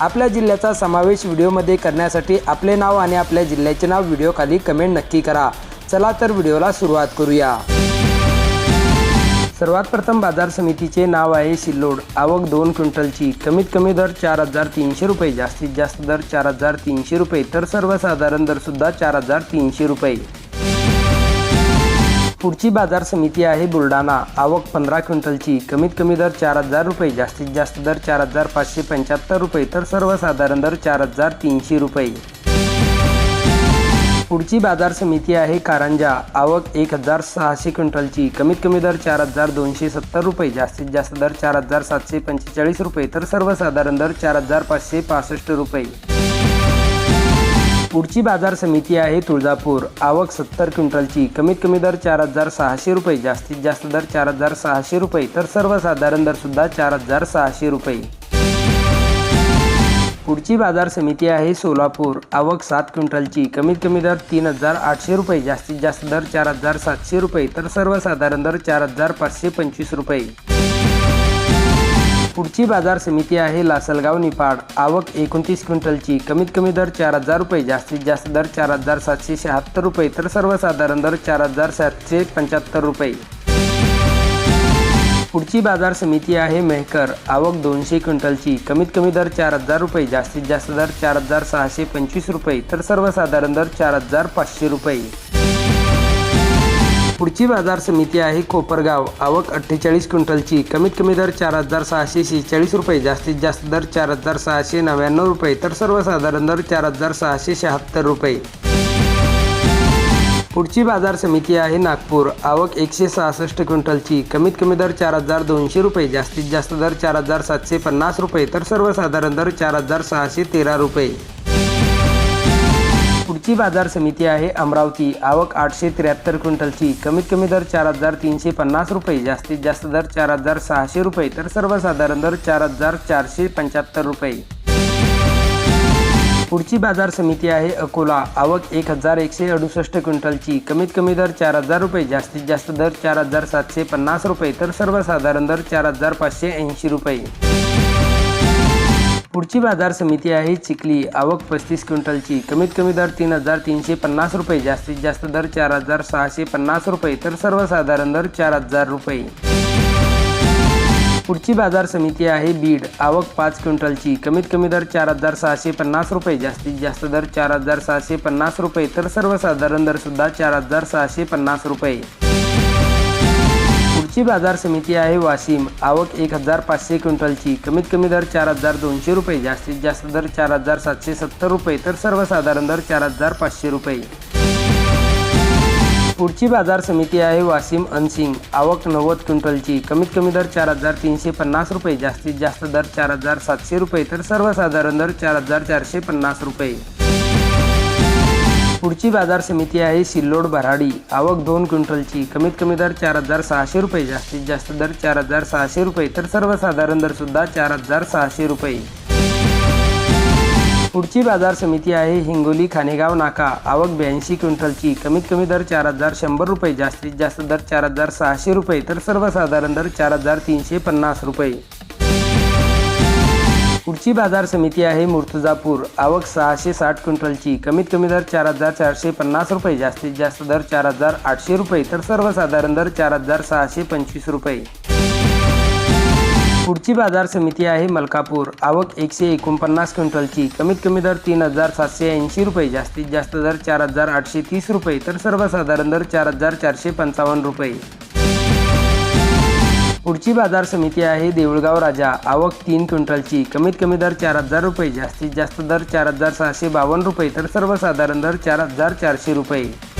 आपल्या जिल्ह्याचा समावेश व्हिडिओमध्ये करण्यासाठी आपले नाव आणि आपल्या जिल्ह्याचे नाव व्हिडिओखाली कमेंट नक्की करा. चला तर व्हिडिओला सुरुवात करूया. सर्वात प्रथम बाजार समितीचे नाव आहे सिल्लोड. आवक दोन क्विंटलची. कमीत कमी दर चार हजार तीनशे रुपये. जास्तीत जास्त दर चार हजार तीनशे रुपये. तर सर्वसाधारण दरसुद्धा चार हजार तीनशे रुपये. पुढची बाजार समिती आहे बुलढाणा. आवक पंधरा क्विंटलची. कमीत कमी दर चार हजार रुपये जास्तीत जास्त दर चार हजार पाचशे पंच्याहत्तर रुपये तर सर्वसाधारण दर चार हजार तीनशे रुपये. पुढची बाजार समिती आहे कारंजा. आवक एक हजार सहाशे क्विंटलची. कमीत कमी दर चार हजार दोनशे सत्तर रुपये जास्तीत जास्त दर चार हजार सातशे पंचेचाळीस रुपये तर सर्वसाधारण दर चार हजार पाचशे पासष्ट रुपये. पुढची बाजार समिती आहे तुळजापूर. आवक सत्तर क्विंटलची. कमीत कमी दर चार हजार सहाशे रुपये. जास्तीत जास्त दर चार हजार सहाशे रुपये. तर सर्वसाधारण दर सुद्धा चार हजार सहाशे रुपये. पुढची बाजार समिती आहे सोलापूर. आवक सात क्विंटलची. कमीत कमी दर तीन हजार आठशे रुपये. जास्तीत जास्त दर चार हजार सातशे रुपये. तर सर्वसाधारण दर चार हजार पाचशे पंचवीस रुपये. पुढची बाजार समिती आहे लासलगाव निफाड. आवक एकोणतीस क्विंटलची. कमीत कमी दर चार हजार रुपये जास्तीत जास्त दर चार हजार सातशे शहात्तर रुपये तर सर्वसाधारण दर चार हजार सातशे पंच्याहत्तर रुपये. पुढची बाजार समिती आहे मेहकर. आवक दोनशे क्विंटलची. कमीत कमी दर चार हजार रुपये जास्तीत जास्त दर चार हजार सहाशे पंचवीस रुपये तर सर्वसाधारण दर चार हजार पाचशे रुपये. पुढची बाजार समिती आहे कोपरगाव. आवक अठ्ठेचाळीस क्विंटलची. कमीत कमी दर चार हजार सहाशे शेहेचाळीस रुपये. जास्तीत जास्त दर चार हजार सहाशे नव्याण्णव रुपये. तर सर्वसाधारण दर चार हजार सहाशे शहात्तर रुपये. पुढची बाजार समिती आहे नागपूर. आवक एकशे सहासष्ट क्विंटलची. कमीत कमी दर चार हजार दोनशे रुपये. जास्तीत जास्त दर चार हजार सातशे पन्नास रुपये. तर सर्वसाधारण दर चार हजार सहाशे तेरा रुपये. पुढची बाजार समिती आहे. अमरावती. आवक आठशे त्र्याहत्तर क्विंटलची. कमीत कमी दर चार हजार तीनशे पन्नास रुपये. जास्तीत जास्त दर चार हजार सहाशे रुपये. तर सर्वसाधारण दर चार हजार चारशे पंच्याहत्तर रुपये. पुढची बाजार समिती आहे अकोला. आवक एक हजार एकशे अडुसष्ट क्विंटलची. कमीत कमी दर चार हजार रुपये. जास्तीत जास्त दर चार हजार सातशे पन्नास रुपये. तर सर्वसाधारण दर चार हजार पाचशे ऐंशी रुपये. पुढची बाजार समिती आहे चिखली. आवक पस्तीस क्विंटलची. कमीत कमी दर तीन हजार तीनशे पन्नास रुपये. जास्तीत जास्त दर चार हजार सहाशे पन्नास रुपये. तर सर्वसाधारण दर चार हजार रुपये. पुढची बाजार समिती आहे बीड. आवक पाच क्विंटलची. कमीत कमी दर चार हजार सहाशे पन्नास रुपये. जास्तीत जास्त दर चार हजार सहाशे पन्नास रुपये. तर सर्वसाधारण दर सुद्धा चार हजार सहाशे पन्नास रुपये. पुढची बाजार समिती आहे वाशिम. आवक एक हजार पाचशे क्विंटलची. कमीत कमी दर चार हजार दोनशे रुपये. जास्तीत जास्त दर चार हजार सातशे सत्तर रुपये. तर सर्वसाधारण दर चार हजार पाचशे रुपये. पुढची बाजार समिती आहे वाशिम अनसिंग. आवक नव्वद क्विंटलची. कमीत कमी दर चार हजार तीनशे पन्नास रुपये. जास्तीत जास्त दर चार हजार सातशे रुपये. तर सर्वसाधारण दर चार हजार चारशे पन्नास रुपये. पुढची बाजार समिती आहे सिल्लोड भराडी. आवक दोन क्विंटलची. कमीत कमी दर चार हजार सहाशे रुपये. जास्तीत जास्त दर चार हजार सहाशे रुपये. तर सर्वसाधारण दर सुद्धा चार हजार सहाशे रुपये. पुढची बाजार समिती आहे हिंगोली खानेगाव नाका. आवक ब्याऐंशी क्विंटलची. कमीत कमी दर चार हजार शंभर रुपये. जास्तीत जास्त दर चार हजार सहाशे रुपये. तर सर्वसाधारण दर चार हजार तीनशे पन्नास रुपये. पुढची बाजार समिती आहे मुर्तुजापूर. आवक सहाशे साठ क्विंटलची. कमीत कमी दर चार हजार चारशे पन्नास रुपये. जास्तीत जास्त दर चार हजार आठशे रुपये. तर सर्वसाधारण दर चार हजार सहाशे पंचवीस रुपये. पुढची बाजार समिती आहे मलकापूर. आवक एकशे एकोणपन्नास क्विंटलची. कमीत कमी दर तीन हजार सातशे ऐंशी रुपये. जास्तीत जास्त दर चार हजार आठशे तीस रुपये. तर सर्वसाधारण दर चार हजार चारशे पंचावन्न रुपये. पुढची बाजार समिती आहे देऊळगाव राजा. आवक तीन क्विंटलची. कमीत कमी दर चार हजार रुपये. जास्तीत जास्त दर चार हजार सहाशे बावन्न रुपये. तर सर्वसाधारण दर चार हजार चारशे रुपये.